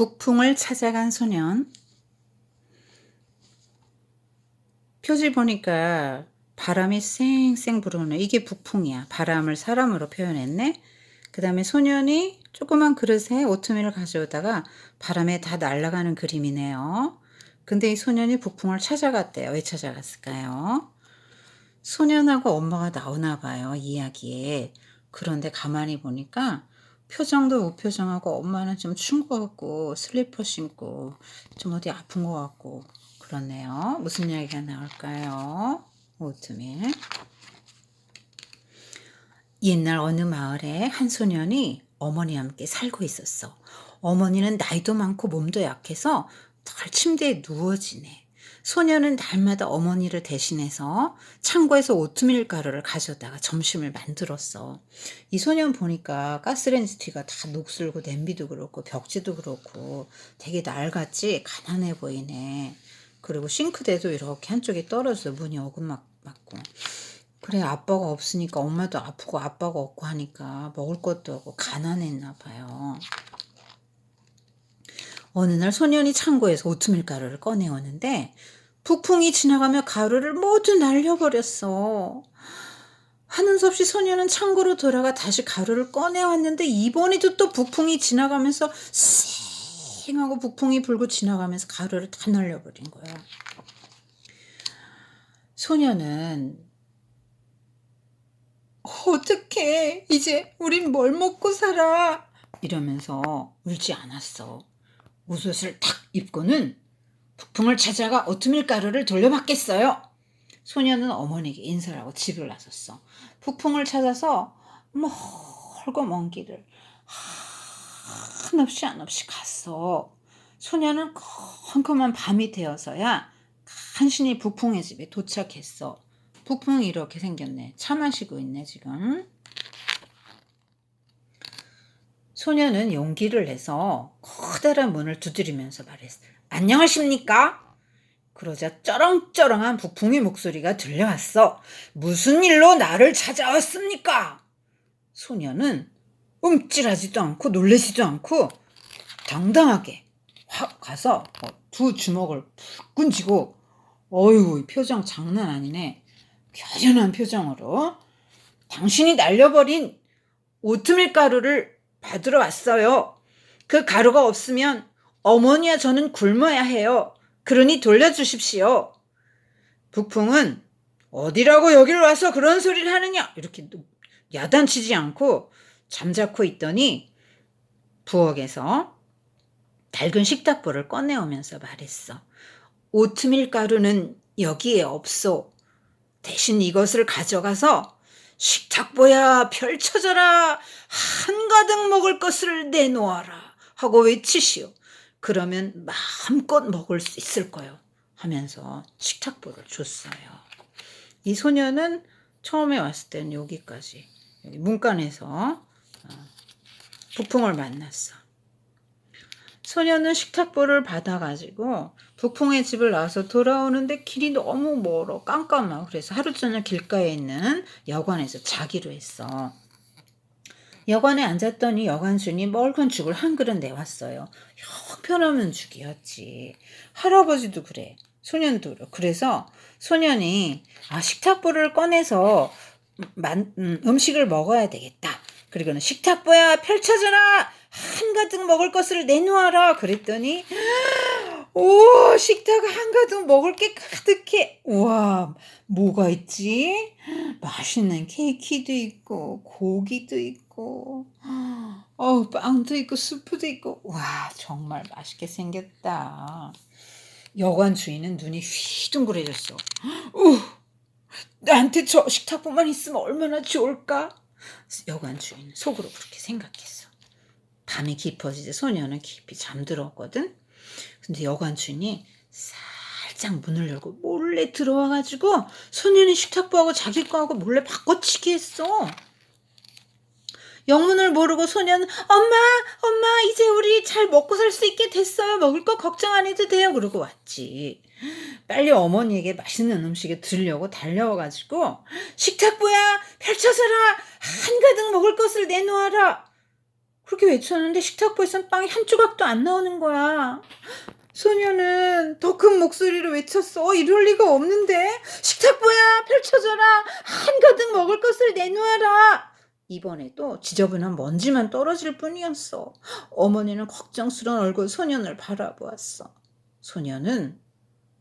북풍을 찾아간 소년. 표지 보니까 바람이 쌩쌩 불어오네. 이게 북풍이야. 바람을 사람으로 표현했네. 그 다음에 소년이 조그만 그릇에 오트밀을 가져오다가 바람에 다 날아가는 그림이네요. 근데 이 소년이 북풍을 찾아갔대요. 왜 찾아갔을까요? 소년하고 엄마가 나오나 봐요. 이야기에. 그런데 가만히 보니까 표정도 무표정하고 엄마는 좀 추운 것 같고 슬리퍼 신고 좀 어디 아픈 것 같고 그렇네요. 무슨 이야기가 나올까요? 오트밀. 옛날 어느 마을에 한 소년이 어머니와 함께 살고 있었어. 어머니는 나이도 많고 몸도 약해서 늘 침대에 누워 지내. 소년은 날마다 어머니를 대신해서 창고에서 오트밀 가루를 가져다가 점심을 만들었어. 이 소년 보니까 가스레인지 뒤가 다 녹슬고 냄비도 그렇고 벽지도 그렇고 되게 낡았지 가난해 보이네. 그리고 싱크대도 이렇게 한쪽이 떨어져 문이 어긋맞고. 그래 아빠가 없으니까 엄마도 아프고 아빠가 없고 하니까 먹을 것도 없고 가난했나 봐요. 어느 날 소년이 창고에서 오트밀 가루를 꺼내오는데 북풍이 지나가며 가루를 모두 날려버렸어. 하는 수 없이 소년은 창고로 돌아가 다시 가루를 꺼내왔는데 이번에도 또 북풍이 지나가면서 쌩 하고 북풍이 불고 지나가면서 가루를 다 날려버린 거야. 소년은 어떡해 이제 우린 뭘 먹고 살아 이러면서 울지 않았어. 옷을 탁 입고는 북풍을 찾아가 오트밀 가루를 돌려받겠어요. 소녀는 어머니에게 인사를 하고 집을 나섰어. 북풍을 찾아서 멀고 먼 길을 한없이 한없이 갔어. 소녀는 컴컴한 밤이 되어서야 간신히 북풍의 집에 도착했어. 북풍이 이렇게 생겼네. 차 마시고 있네 지금. 소녀는 용기를 내서 커다란 문을 두드리면서 말했어. 안녕하십니까? 그러자 쩌렁쩌렁한 북풍이 목소리가 들려왔어. 무슨 일로 나를 찾아왔습니까? 소녀는 움찔하지도 않고 놀래지도 않고 당당하게 확 가서 두 주먹을 푹 꾼지고 어휴 표정 장난 아니네. 겨연한 표정으로 당신이 날려버린 오트밀 가루를 받으러 왔어요. 그 가루가 없으면 어머니와 저는 굶어야 해요. 그러니 돌려주십시오. 북풍은 어디라고 여기를 와서 그런 소리를 하느냐 이렇게 야단치지 않고 잠자코 있더니 부엌에서 낡은 식탁보를 꺼내오면서 말했어. 오트밀 가루는 여기에 없소. 대신 이것을 가져가서 식탁보야 펼쳐져라 한가득 먹을 것을 내놓아라 하고 외치시오. 그러면 마음껏 먹을 수 있을 거요 하면서 식탁보를 줬어요. 이 소녀는 처음에 왔을 때는 여기까지 여기 문간에서 어, 북풍을 만났어. 소녀는 식탁보를 받아가지고 북풍의 집을 나와서 돌아오는데 길이 너무 멀어 깜깜하고 그래서 하루 저녁 길가에 있는 여관에서 자기로 했어. 여관에 앉았더니 여관순이 멀건 죽을 한 그릇 내왔어요. 형편없는 죽이었지. 할아버지도 그래. 소년도 그래서 소년이 아 식탁보를 꺼내서 만, 음, 음식을 먹어야 되겠다. 그리고는 식탁보야 펼쳐져라 한가득 먹을 것을 내놓아라 그랬더니 오 식탁 한가득 먹을 게 가득해. 우와 뭐가 있지? 맛있는 케이크도 있고 고기도 있고 어 빵도 있고 수프도 있고. 와 정말 맛있게 생겼다. 여관 주인은 눈이 휘둥그레졌어. 우 나한테 저 식탁보만 있으면 얼마나 좋을까? 여관 주인 속으로 그렇게 생각했어 밤이 깊어지자 소녀는 깊이 잠들었거든. 근데 여관 주인이 살짝 문을 열고 몰래 들어와가지고 소녀는 식탁보하고 자기 거하고 몰래 바꿔치기 했어. 영문을 모르고 소녀는 엄마 엄마 이제 우리 잘 먹고 살 수 있게 됐어요. 먹을 거 걱정 안 해도 돼요. 그러고 왔지. 빨리 어머니에게 맛있는 음식을 드리려고 달려와가지고 식탁보야 펼쳐서라. 한가득 먹을 것을 내놓아라 그렇게 외쳤는데 식탁보에선 빵이 한 조각도 안 나오는 거야. 소녀는 더 큰 목소리로 외쳤어. 어, 이럴 리가 없는데. 식탁보야, 펼쳐져라. 한가득 먹을 것을 내놓아라. 이번에도 지저분한 먼지만 떨어질 뿐이었어. 어머니는 걱정스러운 얼굴 소년을 바라보았어. 소년은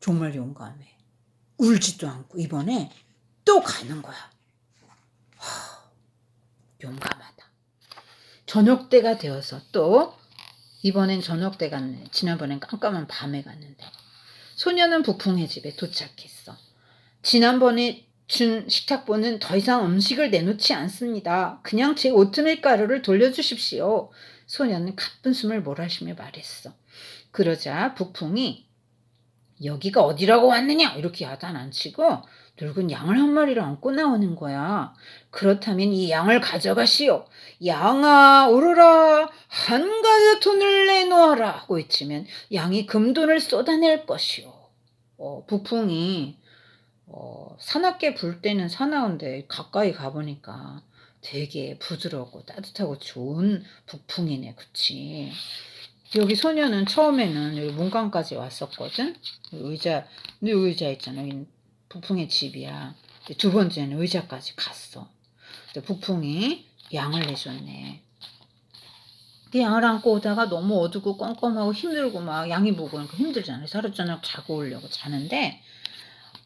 정말 용감해. 울지도 않고 이번에 또 가는 거야. 하, 용감하다. 저녁 때가 되어서 또 이번엔 저녁 때 갔네. 지난번엔 깜깜한 밤에 갔는데. 소녀는 북풍의 집에 도착했어. 지난번에 준 식탁보는 더 이상 음식을 내놓지 않습니다. 그냥 제 오트밀 가루를 돌려주십시오. 소녀는 가쁜 숨을 몰아쉬며 말했어. 그러자 북풍이 여기가 어디라고 왔느냐 이렇게 야단 안 치고 늙은 양을 한 마리를 안고 나오는 거야. 그렇다면 이 양을 가져가시오. 양아 오르라 한가득 돈을 내놓아라 하고 외치면 양이 금돈을 쏟아낼 것이오. 어, 북풍이 어, 사납게 불 때는 사나운데 가까이 가보니까 되게 부드럽고 따뜻하고 좋은 북풍이네 그치 여기 소녀는 처음에는 여기 문강까지 왔었거든? 의자 이 의자 있잖아. 여기 북풍의 집이야. 두 번째는 의자까지 갔어. 근데 북풍이 양을 내줬네. 그 양을 안고 오다가 너무 어두고 껌껌하고 힘들고 막 양이 그러니까 힘들잖아요 하루 저녁 자고 오려고 자는데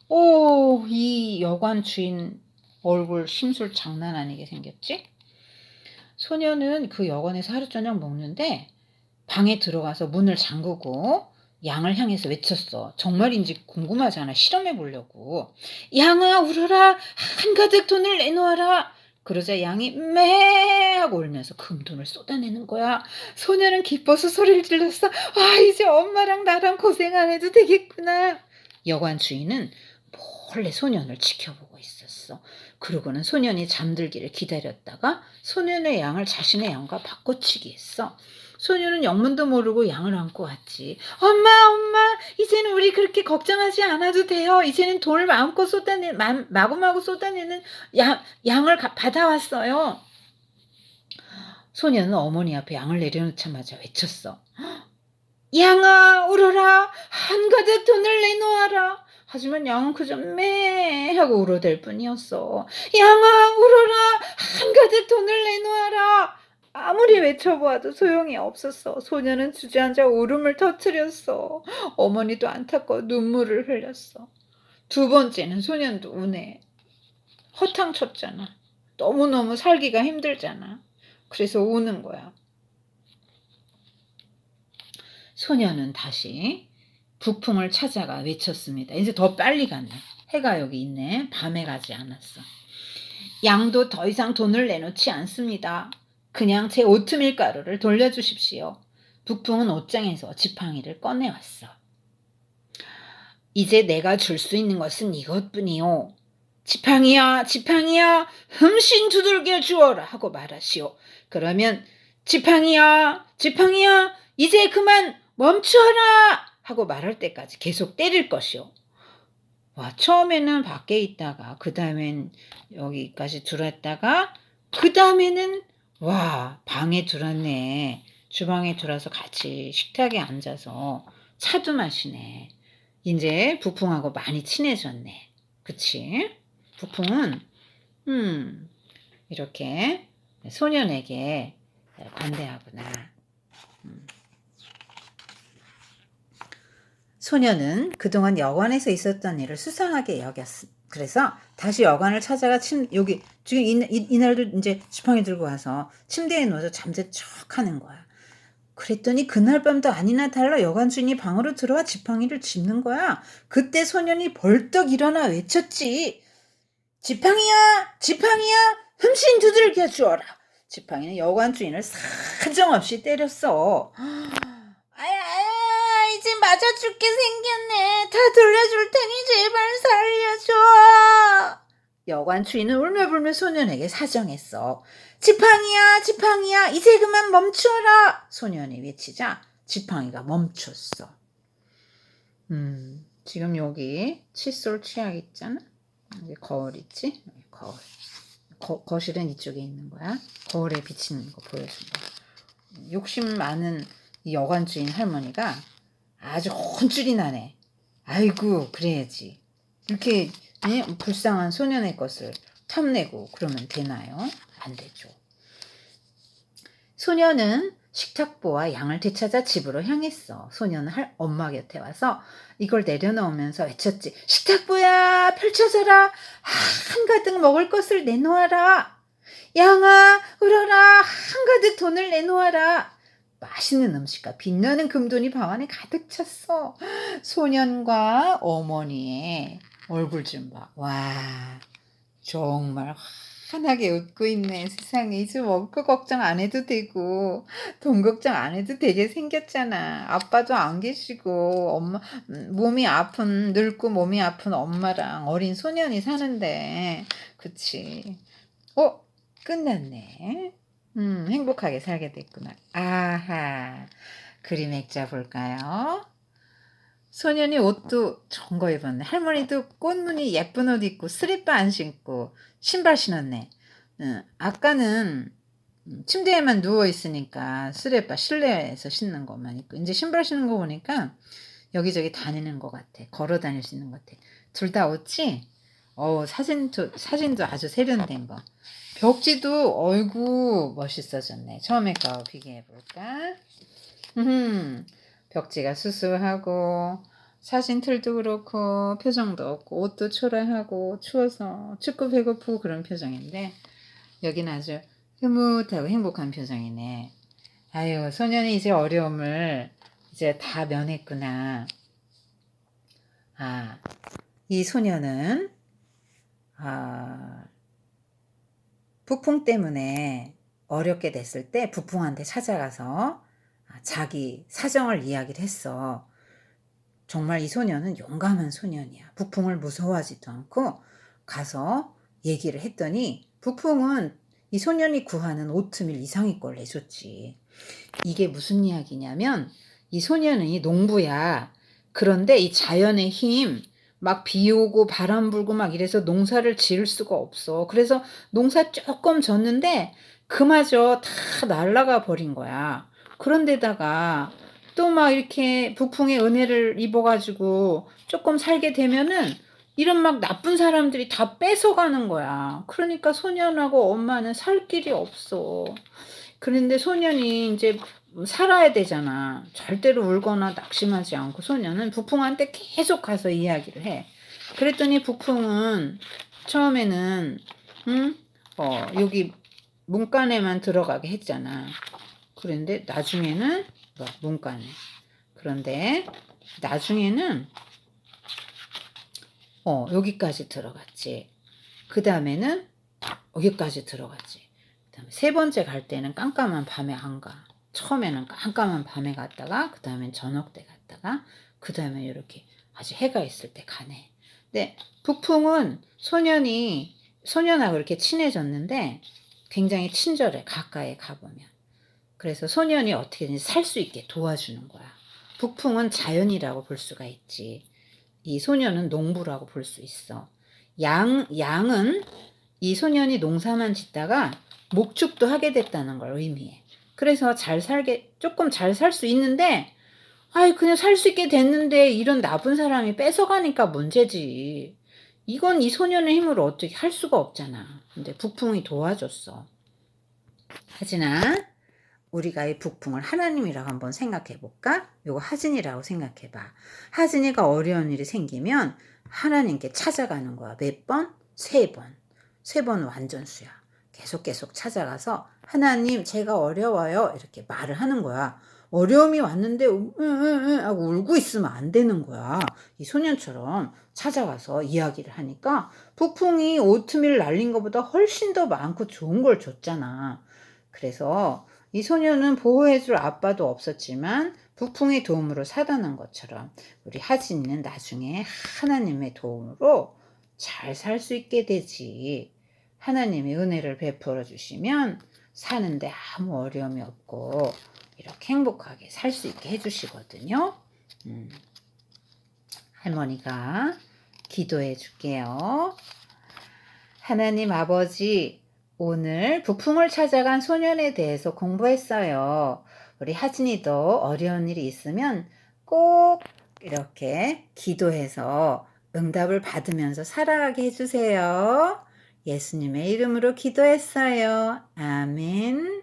오, 이 여관 주인 얼굴 심술 장난 아니게 생겼지? 소녀는 그 여관에서 하루 저녁 먹는데 방에 들어가서 문을 잠그고 양을 향해서 외쳤어. 정말인지 궁금하잖아. 실험해 보려고. 양아, 울어라. 한가득 돈을 내놓아라. 그러자 양이 매 하고 울면서 금돈을 쏟아내는 거야. 소녀는 기뻐서 소리를 질렀어. 아, 이제 엄마랑 나랑 고생 안 해도 되겠구나. 여관 주인은 몰래 소년을 지켜보고 있었어. 그러고는 소년이 잠들기를 기다렸다가 소년의 양을 자신의 양과 바꿔치기 했어. 소년은 영문도 모르고 양을 안고 왔지. 엄마, 엄마, 이제는 우리 그렇게 걱정하지 않아도 돼요. 이제는 돈을 마음껏 쏟아내, 마, 마구마구 쏟아내는 양, 양을 가, 받아왔어요. 소년은 어머니 앞에 양을 내려놓자마자 외쳤어. 양아, 울어라. 한가득 돈을 내놓아라. 하지만 양은 그저 매 하고 울어댈 뿐이었어. 양아 울어라 한가득 돈을 내놓아라. 아무리 외쳐보아도 소용이 없었어. 소녀는 주저앉아 울음을 터뜨렸어. 어머니도 안타까워 눈물을 흘렸어. 두 번째는 소년도 우네. 허탕쳤잖아. 너무너무 살기가 힘들잖아. 그래서 우는 거야. 소녀는 다시 북풍을 찾아가 외쳤습니다. 이제 더 빨리 갔네. 해가 여기 있네. 밤에 가지 않았어. 양도 더 이상 돈을 내놓지 않습니다. 그냥 제 오트밀 가루를 돌려주십시오. 북풍은 옷장에서 지팡이를 꺼내왔어. 이제 내가 줄 수 있는 것은 이것뿐이요. 지팡이야, 지팡이야, 흠신 두들겨 주어라 하고 말하시오. 그러면 지팡이야, 지팡이야, 이제 그만 멈춰라 하고 말할 때까지 계속 때릴 것이요. 와, 처음에는 밖에 있다가, 그 다음엔 여기까지 들어왔다가, 그 다음에는, 와, 방에 들어왔네. 주방에 들어와서 같이 식탁에 앉아서 차도 마시네. 이제 부풍하고 많이 친해졌네. 그치? 부풍은, 음, 이렇게 소년에게 반대하구나. 음. 소녀는 그동안 여관에서 있었던 일을 수상하게 여겼음. 그래서 다시 여관을 찾아가 침 여기 지금 이날도 이제 지팡이 들고 와서 침대에 누워서 잠재 척 하는 거야. 그랬더니 그날 밤도 아니나 달라 여관 주인이 방으로 들어와 지팡이를 짚는 거야. 그때 소년이 벌떡 일어나 외쳤지. 지팡이야, 지팡이야, 흠신 두들겨 주어라. 지팡이는 여관 주인을 사정없이 때렸어. 맞아 죽게 생겼네. 다 돌려줄 테니 제발 살려줘. 여관 주인은 울며불며 소년에게 사정했어. 지팡이야, 지팡이야, 이제 그만 멈춰라. 소년이 외치자 지팡이가 멈췄어. 음, 지금 여기 칫솔 치약 있잖아. 이제 거울 있지? 거울. 거, 거실은 이쪽에 있는 거야. 거울에 비치는 거 보여준 거야. 욕심 많은 이 여관 주인 할머니가 아주 혼쭐이 나네. 아이고 그래야지. 이렇게 예? 불쌍한 소년의 것을 탐내고 그러면 되나요? 안 되죠. 소년은 식탁보와 양을 되찾아 집으로 향했어. 소년은 할 엄마 곁에 와서 이걸 내려놓으면서 외쳤지. 식탁보야, 펼쳐져라. 한가득 먹을 것을 내놓아라. 양아, 울어라. 한가득 돈을 내놓아라. 맛있는 음식과 빛나는 금돈이 방 안에 가득 찼어. 소년과 어머니의 얼굴 좀 봐. 와, 정말 환하게 웃고 있네. 세상에 이제 먹을 거 걱정 안 해도 되고 돈 걱정 안 해도 되게 생겼잖아. 아빠도 안 계시고 엄마 음, 몸이 아픈 늙고 몸이 아픈 엄마랑 어린 소년이 사는데 그치? 어 끝났네. 음 행복하게 살게 됐구나. 아하 그림 액자 볼까요? 소년이 옷도 좋은 거 입었네. 할머니도 꽃무늬 예쁜 옷 입고 스리퍼 안 신고 신발 신었네. 응, 아까는 음, 침대에만 누워 있으니까 스리퍼 실내에서 신는 것만 입고 이제 신발 신는 거 보니까 여기저기 다니는 것 같아. 걸어 다닐 수 있는 것 같아. 둘 다 옷이 어 사진도 사진도 아주 세련된 거. 벽지도 어이구 멋있어졌네. 처음에 거 비교해 볼까? 음. 벽지가 수수하고 사진 틀도 그렇고 표정도 없고 옷도 초라하고 추워서 춥고 배고프고 그런 표정인데 여기는 아주 흐뭇하고 행복한 표정이네. 아유 소년이 이제 어려움을 이제 다 면했구나. 아, 이 소년은 아, 부풍 때문에 어렵게 됐을 때 부풍한테 찾아가서 아, 자기 사정을 이야기를 했어. 정말 이 소년은 용감한 소년이야. 북풍을 무서워하지도 않고 가서 얘기를 했더니 북풍은 이 소년이 구하는 오트밀 이상의 걸 내줬지. 이게 무슨 이야기냐면 이 소년이 농부야. 그런데 이 자연의 힘, 막 비 오고 바람 불고 막 이래서 농사를 지을 수가 없어. 그래서 농사 조금 졌는데 그마저 다 날라가 버린 거야. 그런데다가 또 막 이렇게 북풍의 은혜를 입어가지고 조금 살게 되면은 이런 막 나쁜 사람들이 다 뺏어가는 거야. 그러니까 소년하고 엄마는 살 길이 없어. 그런데 소년이 이제 살아야 되잖아. 절대로 울거나 낙심하지 않고 소년은 북풍한테 계속 가서 이야기를 해. 그랬더니 북풍은 처음에는 응? 어, 여기 문간에만 들어가게 했잖아. 그런데 나중에는 뭐 문간에. 그런데 나중에는 어, 여기까지 들어갔지. 그 다음에는 여기까지 들어갔지. 그다음에 세 번째 갈 때는 깜깜한 밤에 안 가. 처음에는 깜깜한 밤에 갔다가 그 다음엔 저녁 때 갔다가 그 다음에 이렇게 아주 해가 있을 때 가네. 근데 북풍은 소년이 소년하고 이렇게 친해졌는데 굉장히 친절해 가까이 가보면. 그래서 소년이 어떻게든 살 수 있게 도와주는 거야. 북풍은 자연이라고 볼 수가 있지. 이 소년은 농부라고 볼 수 있어. 양, 양은 이 소년이 농사만 짓다가 목축도 하게 됐다는 걸 의미해. 그래서 잘 살게, 조금 잘 살 수 있는데, 아이, 그냥 살 수 있게 됐는데, 이런 나쁜 사람이 뺏어가니까 문제지. 이건 이 소년의 힘으로 어떻게 할 수가 없잖아. 근데 북풍이 도와줬어. 하진아, 우리가 이 북풍을 하나님이라고 한번 생각해 볼까? 요거 하진이라고 생각해 봐. 하진이가 어려운 일이 생기면 하나님께 찾아가는 거야. 몇 번? 세 번. 세 번 완전수야. 계속 계속 찾아가서 하나님 제가 어려워요. 이렇게 말을 하는 거야. 어려움이 왔는데 응응응 하고 울고 있으면 안 되는 거야. 이 소년처럼 찾아가서 이야기를 하니까 북풍이 오트밀 날린 것보다 훨씬 더 많고 좋은 걸 줬잖아. 그래서 이 소년은 보호해줄 아빠도 없었지만 북풍의 도움으로 살아난 것처럼 우리 하진이는 나중에 하나님의 도움으로 잘 살 수 있게 되지. 하나님이 은혜를 베풀어 주시면 사는데 아무 어려움이 없고 이렇게 행복하게 살 수 있게 해주시거든요. 음. 할머니가 기도해 줄게요. 하나님 아버지, 오늘 부품을 찾아간 소년에 대해서 공부했어요. 우리 하진이도 어려운 일이 있으면 꼭 이렇게 기도해서 응답을 받으면서 살아가게 해주세요. 예수님의 이름으로 기도했어요. 아멘.